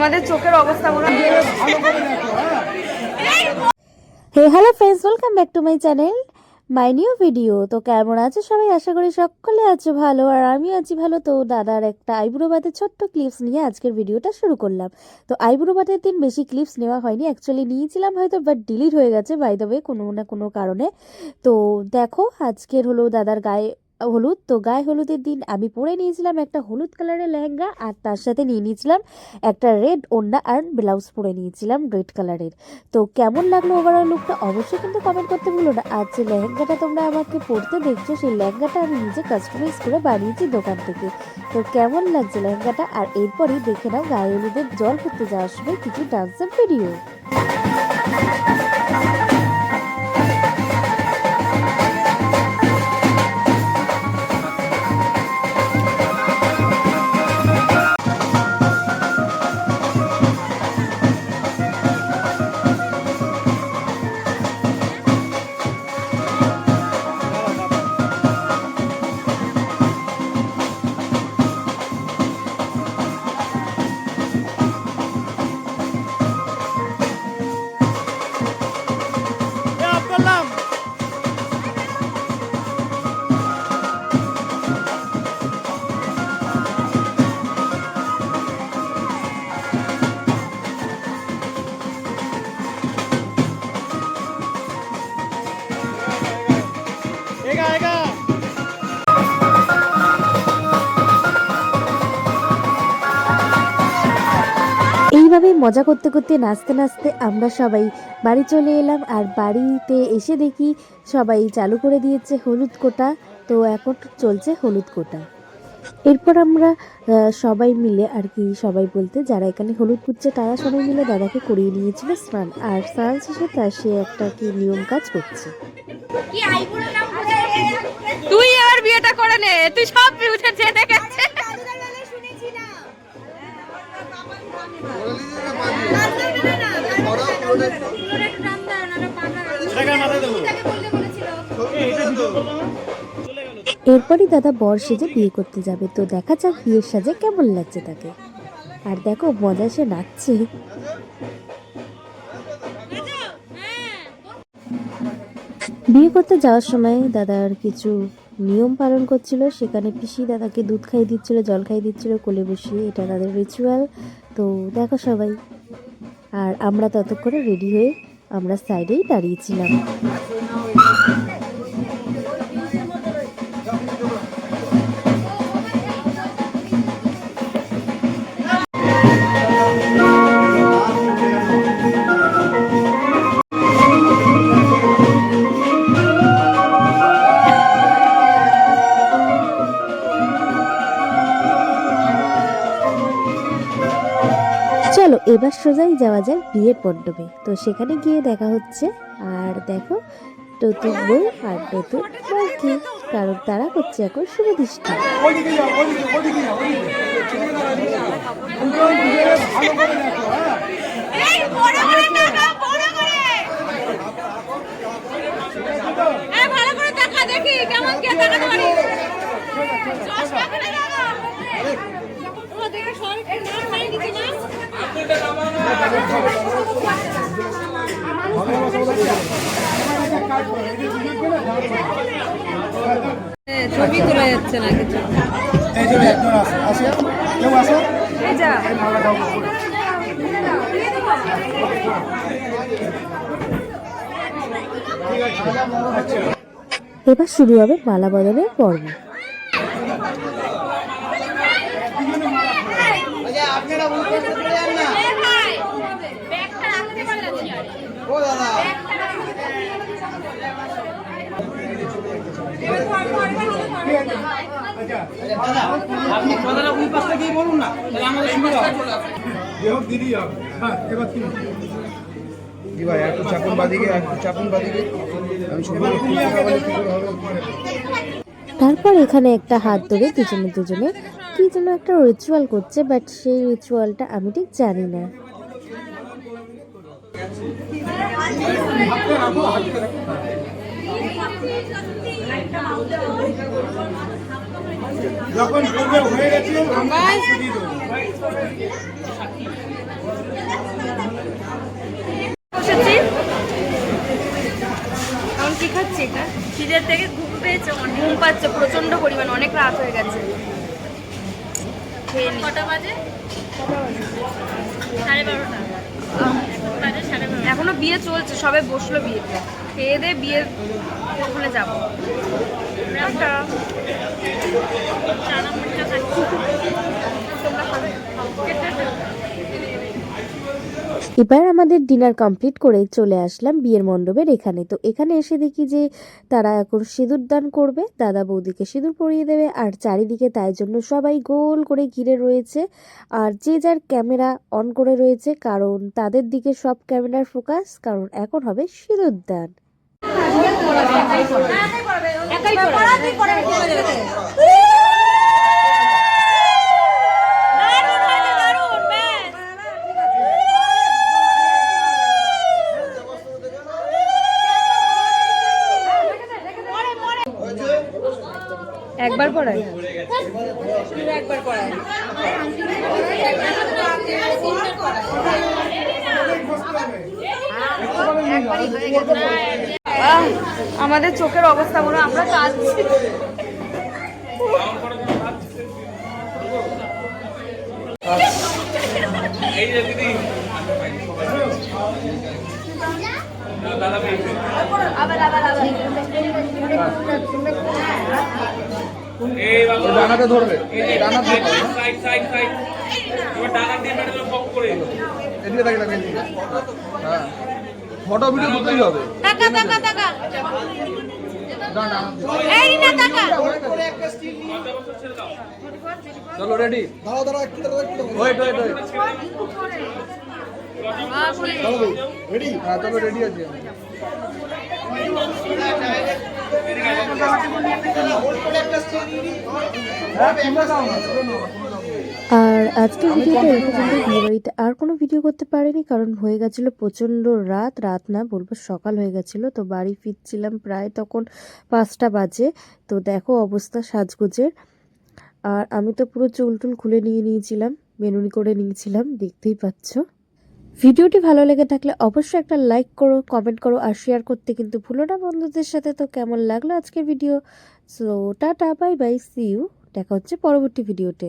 তোমাদের চোখের অবস্থা মনে হয় hey hello friends welcome back to my channel my new video তো কেমন আছে সবাই? আশা করি সকলে আছে ভালো। আর আমিও আছি ভালো। তো দাদার একটা আইব্রো ছোট্ট ক্লিপস নিয়ে আজকের ভিডিওটা শুরু করলাম। তো আইব্রো দিন বেশি ক্লিপস নেওয়া হয়নি। অ্যাকচুয়ালি নিয়েছিলাম হয়তো বাট ডিলিট হয়ে গেছে বাই দ্য ওয়ে কোনো না কোনো কারণে। তো দেখো আজকের হলো দাদার গায়ে হলুদ, তো গায়ে হলুদের দিন আমি পরে নিয়েছিলাম একটা হলুদ কালারের লেহেঙ্গা আর তার সাথে নিয়ে নিয়েছিলাম একটা রেড ওড়না আর ব্লাউজ পরে নিয়েছিলাম রেড কালারের। তো কেমন লাগল ওভারঅল লুকটা অবশ্যই কিন্তু কমেন্ট করতে ভুলো না। আর যে লেহেঙ্গাটা তোমরা আমাকে পরতে দেখছ, সেই লেহেঙ্গাটা আমি নিজে কাস্টমাইজ করে বানিয়েছি দোকান থেকে। তো কেমন লাগছে লেহেঙ্গাটা? আর এরপরেই দেখে নাও গায়ে হলুদের জল করতে যাওয়ার সময় কিছু ডান্সের ভিডিও মজা করতে করতে নাচতে নাচতে আমরা সবাই বাড়ি চলে এলাম আর বাড়িতে এসে দেখি সবাই চালু করে দিয়েছে হলুদ কোটা। তো এখন চলছে হলুদ কোটা। এরপর আমরা সবাই মিলে আর কি সবাই বলতে যারা এখানে হলুদ পুচ্ছে তারা সবাই মিলে দাদাকে করিয়ে নিয়েছিল স্নান। আর স্নান শেষে তার সে একটা কি নিয়ম কাজ করছে। তুই আর বিয়েটা করে নে, তুই সব জেনে গেছে এরপরই দাদা বর সেজে বিয়ে করতে যাবে, তো দেখা যাক বিয়ের সাজে কেমন লাগছে তাকে। আর দেখো, মজা সে নাচছে। বিয়ে করতে যাওয়ার সময় দাদার কিছু নিয়ম পালন করছিল। সেখানে পিসি দাদাকে দুধ খাইয়ে দিচ্ছিল, জল খাইয়ে দিচ্ছিল, কোলে বসিয়ে। এটা তাদের রিচুয়াল তো দেখো সবাই। আর আমরা ততক্ষণে রেডি হয়ে আমরা সাইডেই দাঁড়িয়েছিলাম। এবার সোজাই যাওয়া যায় বিয়ের মণ্ডপে। তো সেখানে গিয়ে দেখা হচ্ছে। আর দেখো নতুন বউ আর নতুন বউকে কারণ তারা করছে এখন শুভ দৃষ্টি ওইদিকে যাও ওইদিকে ওইদিকে যাও ওইদিকে দুজন দুজনে ভালো করে দেখো হ্যাঁ ভালো করে টাকা দেখি কেমন কে টাকাতে পারি চশমা খুলে দাও ও দেখে সবাই নাম মারি দিছি না ছবি তোলা যাচ্ছে না কিছু। এই যে একজন আসে আসে কেউ এই যা। এবার শুরু হবে মালা বদলের পর্ব। দেহ দিদি। হবে। হ্যাঁ এবার তুমি জি ভাই একটু চাপুন বাদিকে একটু চাপুন বাদিকে। আমি শুধু তারপর এখানে একটা হাত ধরে দুজনে দুজনে কি যেন একটা রিচুয়াল করছে বাট সেই রিচুয়ালটা আমি ঠিক জানি না। যখন বলবে হয়ে গেছে আমরা বসেছি। এখন কি খাচ্ছি এটা? খিদের থেকে ঘুম পেয়েছে ঘুম পাচ্ছে প্রচণ্ড পরিমাণ অনেক রাত হয়ে গেছে। কটা বাজে? সাড়ে বারোটা। বিয়ে চলছে সবে বসল বিয়েতে খেয়ে দিয়ে বিয়ে ওখানে যাব। তোমরা খাবে? এবার আমাদের ডিনার কমপ্লিট করে চলে আসলাম বিয়ের মণ্ডপের এখানে। তো এখানে এসে দেখি যে তারা এখন সিঁদুর দান করবে দাদা বৌদিকে সিঁদুর পরিয়ে দেবে আর চারিদিকে তাই জন্য সবাই গোল করে ঘিরে রয়েছে। আর যে যার ক্যামেরা অন করে রয়েছে কারণ তাদের দিকে সব ক্যামেরার ফোকাস কারণ এখন হবে সিঁদুর দান। একাই একবার পড়ায়? একবার পড়ায় আমাদের চোখের অবস্থা মনে আমরা কাঁদছি। আবার। আবার আবার। ডানাতে ধরবে। ডানা ধরবে। এদিকে থাকবে এদিকে। হ্যাঁ। ফটো ভিডিও দুটোই হবে। টাকা টাকা টাকা। ডানা এই না টাকা। চলো রেডি ওয়েট ওয়েট ওয়েট হ্যাঁ চলো রেডি আছি আর আজকের ভিডিওটা এই পর্যন্ত। বিয়ে বাড়িতে আর কোনো ভিডিও করতে পারিনি, কারণ হয়ে গেছিল প্রচণ্ড রাত। রাত না, বলব সকাল হয়ে গেছিল। তো বাড়ি ফিরছিলাম প্রায় তখন পাঁচটা বাজে। তো দেখো অবস্থা সাজগোজের। আর আমি তো পুরো চুল টুল খুলে নিয়ে নিয়েছিলাম, বেনুনি করে নিয়েছিলাম, দেখতেই পাচ্ছ। ভিডিওটি ভালো লেগে থাকলে অবশ্যই একটা লাইক করো কমেন্ট করো আর শেয়ার করতে কিন্তু ভুলো না বন্ধুদের সাথে। তো কেমন লাগল আজকের video so tata bye bye see you দেখা হচ্ছে পরবর্তী ভিডিওতে